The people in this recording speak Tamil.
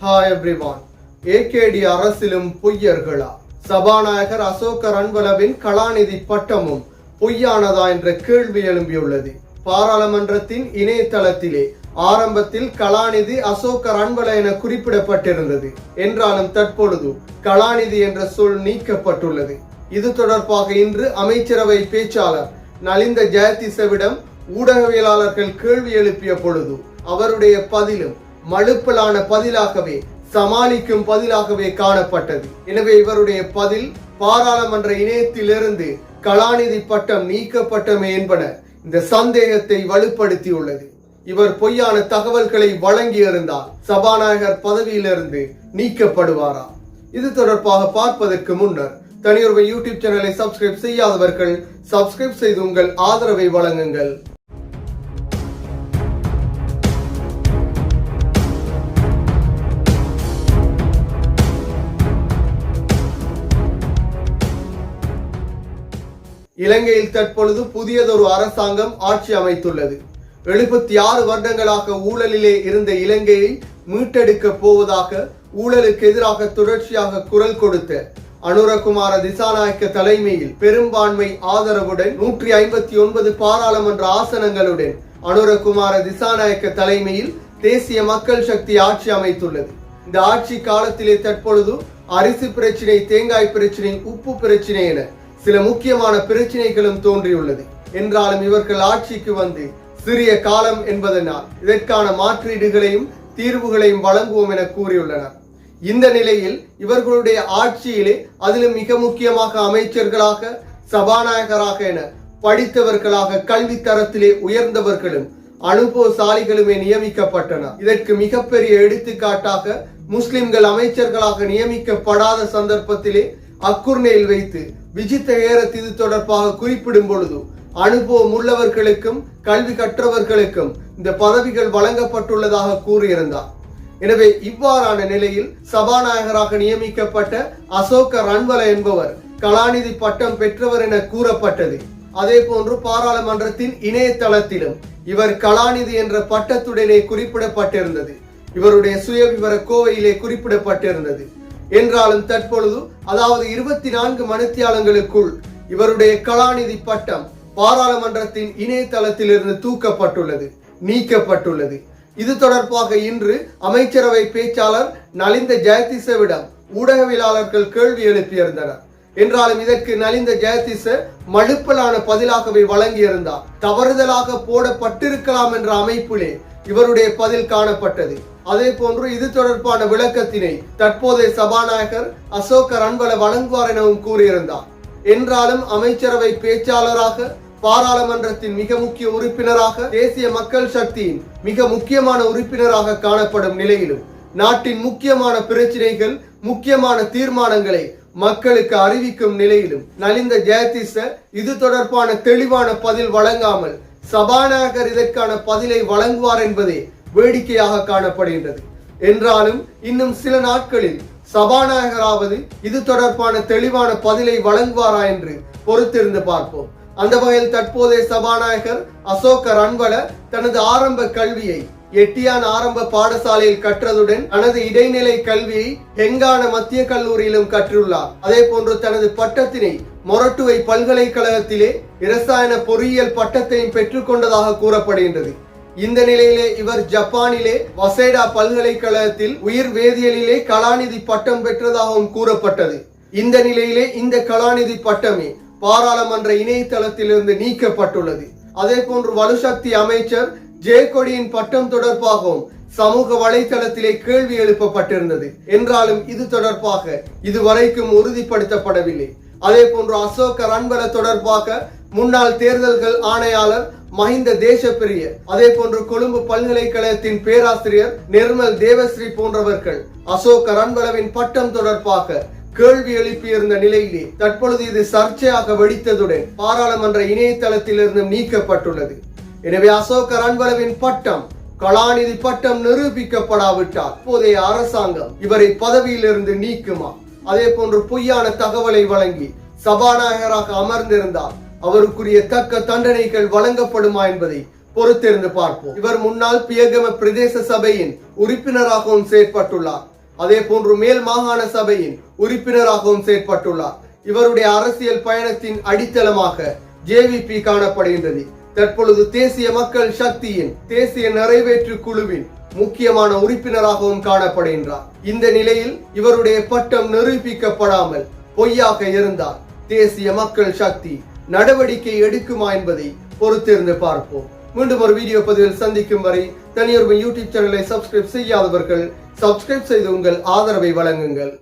ஹாய் எவ்ரிவான் ஏகேடி அரசிலும் பொய்யர்களா? சபாநாயகர் அசோக ரன்வலவின் கலாநிதி பட்டமும் பொய்யானதா என்ற கேள்வி எழும்பியுள்ளது. பாராளுமன்றத்தின் இணையதளத்திலே ஆரம்பத்தில் கலாநிதி அசோக ரன்வல என குறிப்பிடப்பட்டிருந்தது. என்றாலும் தற்பொழுது கலாநிதி என்ற சொல் நீக்கப்பட்டுள்ளது. இது தொடர்பாக இன்று அமைச்சரவை பேச்சாளர் நலிந்த ஜெயதிசவிடம் ஊடகவியலாளர்கள் கேள்வி எழுப்பிய பொழுது அவருடைய பதிலும் மழுப்பலான பதிலாகவே சமாளிக்கும் பதிலாகவே காணப்பட்டது. எனவே இவருடைய பதில் பாராளுமன்ற இணையத்திலிருந்து கலாநிதி பட்டம் நீக்கப்பட்டமே என்பன இந்த சந்தேகத்தை வலுப்படுத்தியுள்ளது. இவர் பொய்யான தகவல்களை வழங்கியிருந்தால் சபாநாயகர் பதவியிலிருந்து நீக்கப்படுவாரா? இது தொடர்பாக பார்ப்பதற்கு முன்னர் தனியொருவை யூடியூப் சேனலை சப்ஸ்கிரைப் செய்யாதவர்கள் சப்ஸ்கிரைப் செய்து உங்கள் ஆதரவை வழங்குங்கள். இலங்கையில் தற்பொழுது புதியதொரு அரசாங்கம் ஆட்சி அமைத்துள்ளது. எழுபத்தி ஆறு வருடங்களாக ஊழலிலே இருந்த இலங்கையை மீட்டெடுக்க போவதாக ஊழலுக்கு எதிராக தொடர்ச்சியாக குரல் கொடுத்த அனுரகுமார திசாநாயக்க தலைமையில் பெரும்பான்மை ஆதரவுடன் நூற்றி ஐம்பத்தி ஒன்பது பாராளுமன்ற ஆசனங்களுடன் அனுரகுமார திசாநாயக்க தலைமையில் தேசிய மக்கள் சக்தி ஆட்சி அமைத்துள்ளது. இந்த ஆட்சி காலத்திலே தற்பொழுது அரிசி பிரச்சினை தேங்காய் பிரச்சினை உப்பு பிரச்சினை என சில முக்கியமான பிரச்சனைகளும் தோன்றியுள்ளது. என்றாலும் இவர்கள் ஆட்சிக்கு வந்து சிறிய காலம் என்பதனால் இதற்கான மாற்றீடுகளையும் தீர்வுகளையும் வழங்குவோம் என கூறியுள்ளனர். இந்த நிலையில் இவர்களுடைய ஆட்சியிலே அதிலும் மிக முக்கியமாக அமைச்சர்களாக சபாநாயகராக என படித்தவர்களாக கல்வி தரத்திலே உயர்ந்தவர்களும் அனுபவசாலிகளுமே நியமிக்கப்பட்டனர். இதற்கு மிகப்பெரிய எடுத்துக்காட்டாக முஸ்லிம்கள் அமைச்சர்களாக நியமிக்கப்படாத சந்தர்ப்பத்திலே அக்குர்ணையில் வைத்து விஜித்த ஏரத் இது தொடர்பாக குறிப்பிடும் பொழுது அனுபவம் உள்ளவர்களுக்கும் கல்வி கற்றவர்களுக்கும் இந்த பதவிகள் வழங்கப்பட்டுள்ளதாக கூறியிருந்தார். எனவே இவ்வாறான நிலையில் சபாநாயகராக நியமிக்கப்பட்ட அசோக ரன்வல என்பவர் கலாநிதி பட்டம் பெற்றவர் என கூறப்பட்டது. அதே போன்று பாராளுமன்றத்தின் இணையதளத்திலும் இவர் கலாநிதி என்ற பட்டத்துடனே குறிப்பிடப்பட்டிருந்தது. இவருடைய சுயவிவர கோவையிலே குறிப்பிடப்பட்டிருந்தது. என்றாலும் தற்பொழுது அதாவது இருபத்தி நான்கு மணித்தியாலங்களுக்குள் இவருடைய கலாநிதி பட்டம் பாராளுமன்றத்தின் இணையதளத்திலிருந்து தூக்கப்பட்டுள்ளது நீக்கப்பட்டுள்ளது. இது தொடர்பாக இன்று அமைச்சரவை பேச்சாளர் நலிந்த ஜெயதிசவிடம் ஊடகவியலாளர்கள் கேள்வி எழுப்பியிருந்தனர். என்றாலும் இதற்கு நலிந்த ஜெயதிச மழுப்பலான பதிலாகவே வழங்கியிருந்தார். தவறுதலாக போடப்பட்டிருக்கலாம் என்ற அமைப்பிலே இவருடைய பதில் காணப்பட்டது. அதே போன்று இது தொடர்பான விளக்கத்தினை தற்போதைய சபாநாயகர் அசோக ரன்வல வழங்குவார் எனவும் கூறியிருந்தார். என்றாலும் அமைச்சரவை பேச்சாளராக பாராளுமன்றத்தின் மிக முக்கிய உறுப்பினராக தேசிய மக்கள் சக்தியின் மிக முக்கியமான உறுப்பினராக காணப்படும் நிலையிலும் நாட்டின் முக்கியமான பிரச்சினைகள் முக்கியமான தீர்மானங்களை மக்களுக்கு அறிவிக்கும் நிலையிலும் நலிந்த ஜெயதிச இது தொடர்பான தெளிவான பதில் வழங்காமல் சபாநாயகர் இதற்கான பதிலை வழங்குவார் என்பதே வேடிக்கையாக காணப்படுகின்றது. என்றாலும் இன்னும் சில நாட்களில் சபாநாயகராவது இது தொடர்பான தெளிவான பதிலை வழங்குவாரா என்று பொறுத்திருந்து பார்ப்போம். அந்த வகையில் தற்போதைய சபாநாயகர் அசோக ரன்வல தனது ஆரம்ப கல்வியை எட்டியான் ஆரம்ப பாடசாலையில் கற்றதுடன் தனது இடைநிலை கல்வியை ஹெங்கான மத்திய கல்லூரியிலும் கற்றுள்ளார். அதே போன்று தனது பட்டத்தினை மொரட்டுவை பல்கலைக்கழகத்திலே இரசாயன பொறியியல் பட்டத்தையும் பெற்றுக்கொண்டதாக கூறப்படுகின்றது. இந்த நிலையிலே இவர் ஜப்பானிலே வசேடா பல்கலைக்கழகத்தில் உயிர் வேதியியலிலே கலாநிதி பட்டம் பெற்றதாகவும் கூறப்பட்டது. இந்த நிலையிலே இந்த கலாநிதி பட்டமே பாராளுமன்ற இணையதளத்திலிருந்து நீக்கப்பட்டுள்ளது. அதே போன்று வலுசக்தி அமைச்சர் ஜெயக்கொடியின் பட்டம் தொடர்பாகவும் சமூக வலைதளத்திலே கேள்வி எழுப்பப்பட்டிருந்தது. என்றாலும் இது தொடர்பாக இதுவரைக்கும் உறுதிப்படுத்தப்படவில்லை. அதே போன்று அசோக ரன்பல தொடர்பாக முன்னாள் தேர்தல்கள் ஆணையாளர் மஹிந்த தேசப்பிரிய அதே போன்று கொழும்பு பல்கலைக்கழகத்தின் பேராசிரியர் நிர்மல் தேவஸ்ரீ போன்றவர்கள் அசோக ரன்பளவின் பட்டம் தொடர்பாக கேள்வி எழுப்பியிருந்த நிலையிலே தற்பொழுது இது சர்ச்சையாக வெடித்ததுடன் பாராளுமன்ற இணையதளத்திலிருந்து நீக்கப்பட்டுள்ளது. எனவே அசோக ரன்பளவின் பட்டம் கலாநிதி பட்டம் நிரூபிக்கப்படாவிட்டால் இப்போதைய அரசாங்கம் இவரை பதவியிலிருந்து நீக்குமா? அதே போன்று பொய்யான தகவலை வழங்கி சபாநாயகராக அமர்ந்திருந்தார் அவருக்குரிய தக்க தண்டனைகள் வழங்கப்படுமா என்பதை பொறுத்திருந்து பார்ப்போம். இவர் முன்னாள் பியகம பிரதேச சபையின் உறுப்பினராகவும் செயற்பட்டுள்ளார். அதே போன்று மேல் மாகாண சபையின் உறுப்பினராகவும் செயற்பட்டுள்ளார். இவருடைய அரசியல் பயணத்தின் அடித்தளமாக ஜேவிபி காணப்படுகின்றது. தற்பொழுது தேசிய மக்கள் சக்தியின் தேசிய நிறைவேற்று குழுவின் முக்கியமான உறுப்பினராகவும் காணப்படுகின்றார். இந்த நிலையில் இவருடைய பட்டம் நிரூபிக்கப்படாமல் பொய்யாக இருந்தார். தேசிய மக்கள் சக்தி நடவடிக்கை எடுக்குமா என்பதை பொறுத்திருந்து பார்ப்போம். மீண்டும் ஒரு வீடியோ பதிவில் சந்திக்கும் வரை தனியொரு யூடியூப் சேனலை சப்ஸ்கிரைப் செய்யாதவர்கள் சப்ஸ்கிரைப் செய்து உங்கள் ஆதரவை வழங்குங்கள்.